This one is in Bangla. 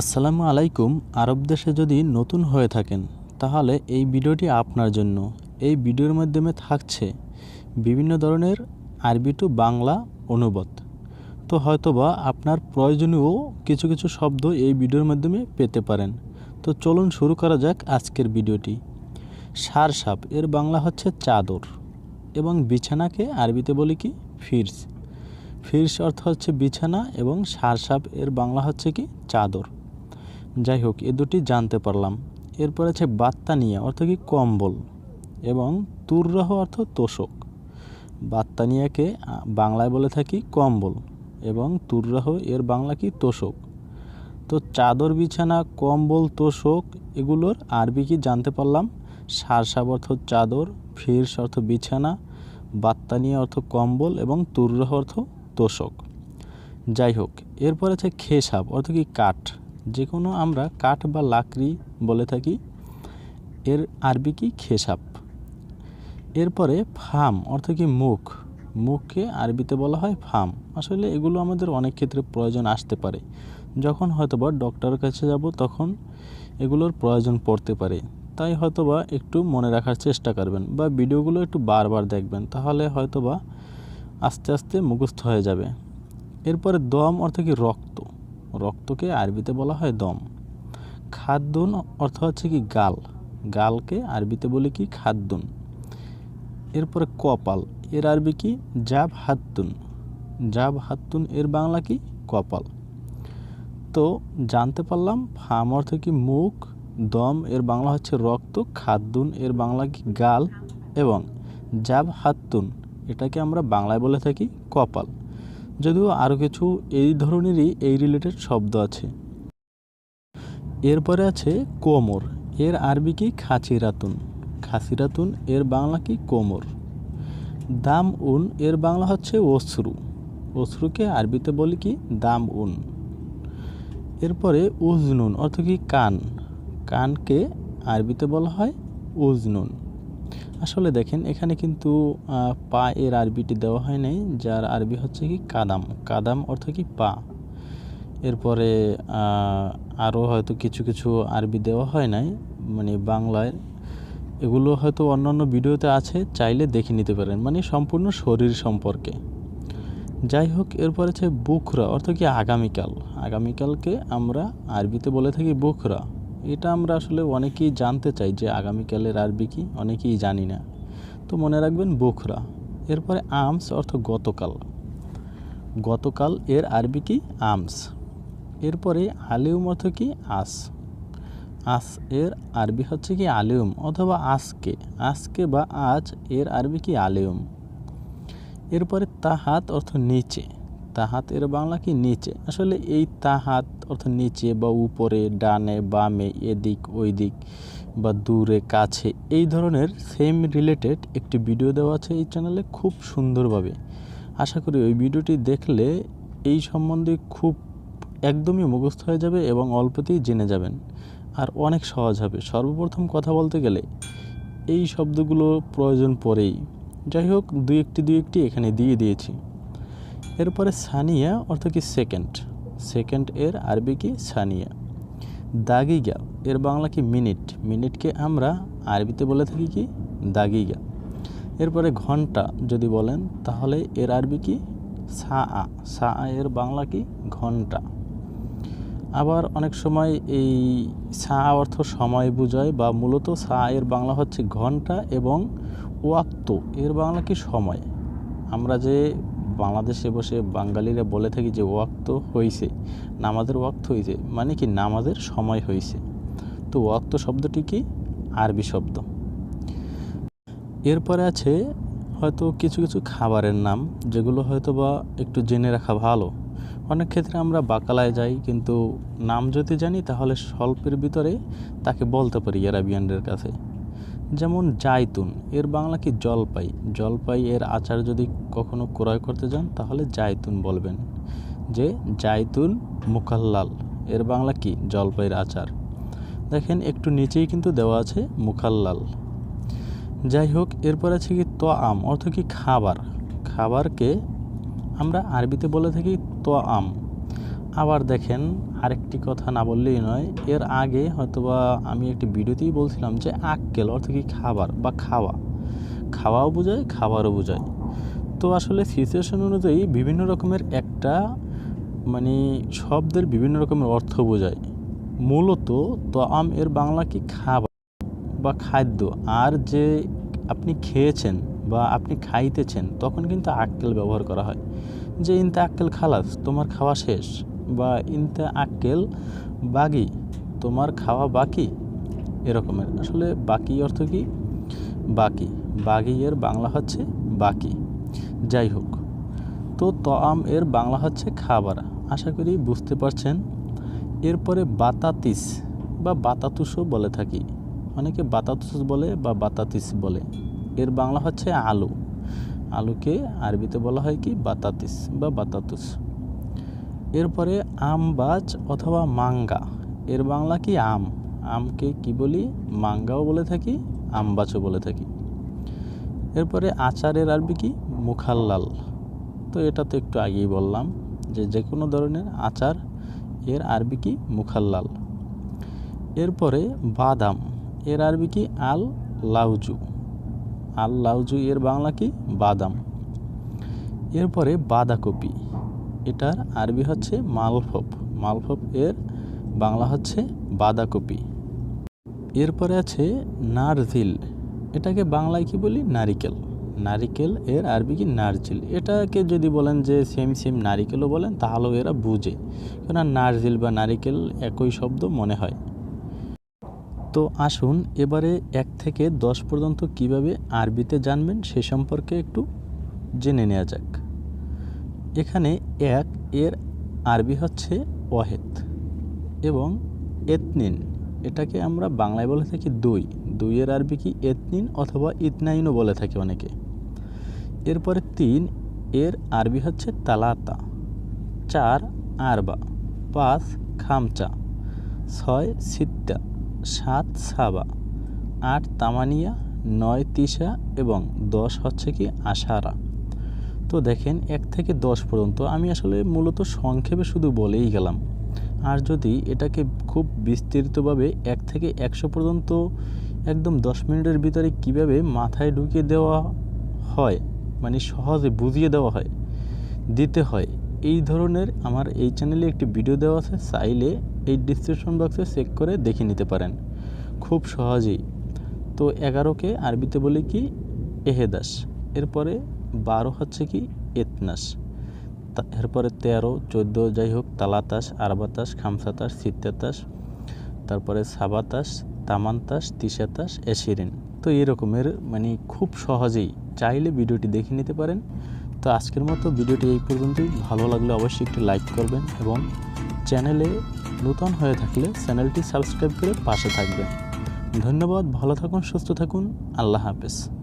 আসসালামু আলাইকুম, আরব দেশে যদি নতুন হয়ে থাকেন, তাহলে এই ভিডিওটি আপনার জন্য। এই ভিডিওর মাধ্যমে থাকছে বিভিন্ন ধরনের আরবি টু বাংলা অনুবাদ। তো হয়তোবা আপনার প্রয়োজনীয় কিছু কিছু শব্দ এই ভিডিওর মাধ্যমে পেতে পারেন। তো চলুন শুরু করা যাক আজকের ভিডিওটি। সার সাপ এর বাংলা হচ্ছে চাদর এবং বিছানাকে আরবিতে বলি কি? ফিরস। ফিরস অর্থ হচ্ছে বিছানা এবং সার সাপ এর বাংলা হচ্ছে কি? চাদর। যাই হোক, এ দুটি জানতে পারলাম। এরপর আছে বাত্তানিয়া অর্থ কি কম্বল? এবং তুররাহ অর্থ তোষক। বাত্তানিয়াকে বাংলায় বলে থাকি কম্বল। এবং তুররাহ এর বাংলা কি তোষক। তো চাদর বিছানা, কম্বল তোষক, এগুলোর আরবি কি জানতে পারলাম? সারসাব অর্থ চাদর, ফিরস অর্থ বিছানা বাত্তানিয়া অর্থ কম্বল এবং তুররাহ অর্থ তোষক। যাই হোক, এরপর আছে খেসাব, অর্থ কি কাঠ। যে কোনো আমরা কাঠ বা লাকড়ি বলে থাকি। এর আরবি কি? খেসাপ এরপরে ফাম, অর্থ কি মুখ। মুখকে আরবিতে বলা হয় ফাম। আসলে এগুলো আমাদের অনেক ক্ষেত্রে প্রয়োজন আসতে পারে। যখন হয়তোবা ডক্টরের কাছে যাব, তখন এগুলোর প্রয়োজন পড়তে পারে। তাই হয়তোবা একটু মনে রাখার চেষ্টা করবেন বা ভিডিওগুলো একটু বারবার দেখবেন, তাহলে হয়তোবা আস্তে আস্তে মুখস্থ হয়ে যাবে। এরপরে দম, অর্থ কি রক্ত। রক্তকে আরবিতে বলা হয় দম। খাদ্যন অর্থ হচ্ছে কি গাল। গালকে আরবিতে বলি কি খাদ্যন। এরপরে কপাল, এর আরবি কি? জাব হাত্তুন জাব হাত্তুন এর বাংলা কি? কপাল। তো জানতে পারলাম, ফাম অর্থ কি মুখ, দম এর বাংলা হচ্ছে রক্ত, খাদ্যুন এর বাংলা কি গাল, এবং জাব হাত্তুন এটাকে আমরা বাংলায় বলে থাকি কপাল। যদিও আরও কিছু এই ধরনেরই এই রিলেটেড শব্দ আছে। এরপরে আছে কোমর, এর আরবি কি খাচিরাতুন খাসিরাতুন এর বাংলা কি কোমর? দাম উন এর বাংলা হচ্ছে অশ্রু অশ্রুকে আরবিতে বলি কি দাম উন। এরপরে উজনুন অর্থ কি কান। কানকে আরবিতে বলা হয় উজনুন। আসলে দেখেন, এখানে কিন্তু পা এর আরবিটি দেওয়া হয় নাই, যার আরবি হচ্ছে কি কাদাম। কাদাম অর্থ কি পা। এরপরে আরও হয়তো কিছু কিছু আরবি দেওয়া হয় নাই মানে বাংলায়। এগুলো হয়তো অন্যান্য ভিডিওতে আছে, চাইলে দেখে নিতে পারেন মানে সম্পূর্ণ শরীর সম্পর্কে। যাই হোক, এরপর আছে বুখরা, অর্থ কি আগামীকাল। আগামীকালকে আমরা আরবিতে বলে থাকি বুখরা। এটা আমরা আসলে অনেকেই জানতে চাই যে আগামীকালের আরবি কি, অনেকেই জানি না। তো মনে রাখবেন বুখরা, এরপরে আমস অর্থ গতকাল। গতকাল এর আরবি কি? আমস। এরপরে আলিউম অর্থ কি? আস। আস এর আরবি হচ্ছে কি আলিউম অথবা আজকে। আজকে বা আজ এর আরবি কি আলিউম। এরপরে তাহাত অর্থ নিচে। তাহাত এর বাংলা কি নিচে? আসলে এই তাহাত অর্থ নিচে বা উপরে, ডানে, বামে, এদিক ওই দিক বা দূরে, কাছে এই ধরনের সেম রিলেটেড একটি ভিডিও দেওয়া আছে এই চ্যানেলে খুব সুন্দরভাবে। আশা করি ওই ভিডিওটি দেখলে এই সম্বন্ধে খুব একদমই মুখস্থ হয়ে যাবে এবং অল্পতেই জেনে যাবেন। আর অনেক সহজ হবে। সর্বপ্রথম কথা বলতে গেলে এই শব্দগুলো প্রয়োজন পরেই যাই হোক, দুই একটি দুই একটি এখানে দিয়ে দিয়েছি। এরপরে সানিয়া, অর্থ কি সেকেন্ড সেকেন্ড এর আরবি কি সানিয়া? দাগিগা, এর বাংলা কি মিনিট? মিনিটকে আমরা আরবিতে বলে থাকি কি? দাগিগা। এরপরে ঘণ্টা যদি বলেন, তাহলে এর আরবি কি? সা আ সা আ এর বাংলা কি? ঘণ্টা। আবার অনেক সময় এই সা অর্থ সময় বোঝায় বা মূলত সা এর বাংলা হচ্ছে ঘণ্টা এবং ওয়াক্ত। এর বাংলা কি সময়? আমরা যে বাংলাদেশে বসে বাঙালিরা বলে থাকি যে ওয়াক্ত হয়েছে নামাজের ওয়াক্ত হয়েছে মানে কি নামাজের সময় হয়েছে তো ওয়াক্ত শব্দটি কি? আরবি শব্দ। এরপরে আছে হয়তো কিছু কিছু খাবারের নাম, যেগুলো হয়তো বা একটু জেনে রাখা ভালো। অনেক ক্ষেত্রে আমরা বাকালায় যাই, কিন্তু নাম যদি জানি তাহলে স্বল্পের ভিতরে তাকে বলতে পারি অ্যারাবিয়ানদের কাছে। যেমন জায়তুন এর বাংলা কি জলপাই? জলপাই এর আচার যদি কখনো ক্রয় করতে যান, তাহলে জায়তুন বলবেন। যে জায়তুন মুখাল্লাল, এর বাংলা কি জলপাইয়ের আচার? দেখেন, একটু নিচেই কিন্তু দেওয়া আছে মুখাল্লাল। যাই হোক, এরপর আছে কি তো আম অর্থ কি খাবার? খাবারকে আমরা আরবিতে বলে থাকি তো আম আবার দেখেন আরেকটি কথা না বললেই নয়, এর আগে হয়তোবা আমি একটি ভিডিওতেই বলছিলাম যে আক্কেল অর্থ কি খাবার বা খাওয়া। খাওয়াও বোঝায়, খাবারও বোঝায়। তো আসলে সিচুয়েশন অনুযায়ী বিভিন্ন রকমের একটা মানে শব্দের বিভিন্ন রকমের অর্থ বোঝায়। মূলত তো আম এর বাংলা কি খাবার বা খাদ্য? আর যে আপনি খেয়েছেন বা আপনি খাইতেছেন, তখন কিন্তু আক্কেল ব্যবহার করা হয়। যে ইনতে আক্কেল খালাস, তোমার খাওয়া শেষ। বা ইনতে আক্কেল, বাগি, তোমার খাওয়া বাকি? এরকমের। আসলে বাকি অর্থ কি? বাকি। বাগি এর বাংলা হচ্ছে বাকি। যাই হোক, তো তআম এর বাংলা হচ্ছে খাবার। আশা করি বুঝতে পারছেন। এরপরে বাতাতিস বা বাতাতুসও বলে থাকি। অনেকে বাতাতুস বলে বা বাতাতিস বলে। এর বাংলা হচ্ছে আলু। আলুকে আরবিতে বলা হয় কি? বাতাতিস বা বাতাতুস। এরপরে আমবাজ অথবা মাঙ্গা। এর বাংলা কি আম? আমকে কি বলি? মাঙ্গাও বলে থাকি আমবাজও বলে থাকি। এরপরে আচারের আরবি কি? মুখাল্লাল। তো এটা তো একটু আগেই বললাম যে যে কোনো ধরনের আচার, এর আরবি কি? মুখাল্লাল। এরপরে বাদাম, এর আরবি কি? আল লাউজু আল লাউজু এর বাংলা কি? বাদাম। এরপরে বাঁধাকপি। এটার আরবি হচ্ছে মালফপ মালফপ এর বাংলা হচ্ছে বাঁধাকপি। এরপরে আছে নারজিল। এটাকে বাংলায় কি বলি? নারিকেল। নারিকেল এর আরবি কি? নারজিল। এটাকে যদি বলেন যে সেম সেম নারিকেলও বলেন, তাহলেও এরা বুঝে। কেননা নারজিল বা নারিকেল একই শব্দ মনে হয়। তো আসুন এবারে এক থেকে দশ পর্যন্ত কীভাবে আরবিতে জানবেন সে সম্পর্কে একটু জেনে নেওয়া যাক। এখানে এক এর আরবি হচ্ছে ওয়াহেদ এবং এতনিন। এটাকে আমরা বাংলায় বলে থাকি দুই। দুইয়ের আরবি কি এতনিন অথবা ইতনাইনও বলে থাকি অনেকে। এরপরে তিন এর আরবি হচ্ছে তালাতা। চার আরবা। পাঁচ খামচা। ছয় সিত্তা। সাত সাবা। আট তামানিয়া। নয় তিসা এবং দশ হচ্ছে কি আশারা। তো দেখেন, এক থেকে দশ পর্যন্ত আমি আসলে মূলত সংক্ষেপে শুধু বলেই গেলাম। আর যদি এটাকে খুব বিস্তৃতভাবে এক থেকে একশো পর্যন্ত একদম দশ মিনিটের ভিতরে কীভাবে মাথায় ঢুকিয়ে দেওয়া হয় মানে সহজে বুঝিয়ে দেওয়া হয়, দিতে হয়, এই ধরনের আমার এই চ্যানেলে একটি ভিডিও দেওয়া আছে, চাইলে এই ডিসক্রিপশন বক্সে চেক করে দেখে নিতে পারেন। খুব সহজেই। তো এগারোকে আরবিতে বলি কি, এহেদাস। এরপরে বারো হচ্ছে কি? এতনাস। এরপরে তেরো, চোদ্দ যাই হোক তালাতাস, আরবাতাস, খামসাতাস, সিত্তাতাস, তারপরে সাবাতাস, তামান্তাস, তিসাতাস এশিরিন তো এরকমের মানে খুব সহজেই চাইলে ভিডিওটি দেখে নিতে পারেন। তো আজকের মতো ভিডিওটি এই পর্যন্তই। ভালো লাগলে অবশ্যই একটি লাইক করবেন এবং চ্যানেলে নতুন হয়ে থাকলে চ্যানেলটি সাবস্ক্রাইব করে পাশে থাকবেন। ধন্যবাদ, ভালো থাকুন, সুস্থ থাকুন। আল্লাহ হাফেজ।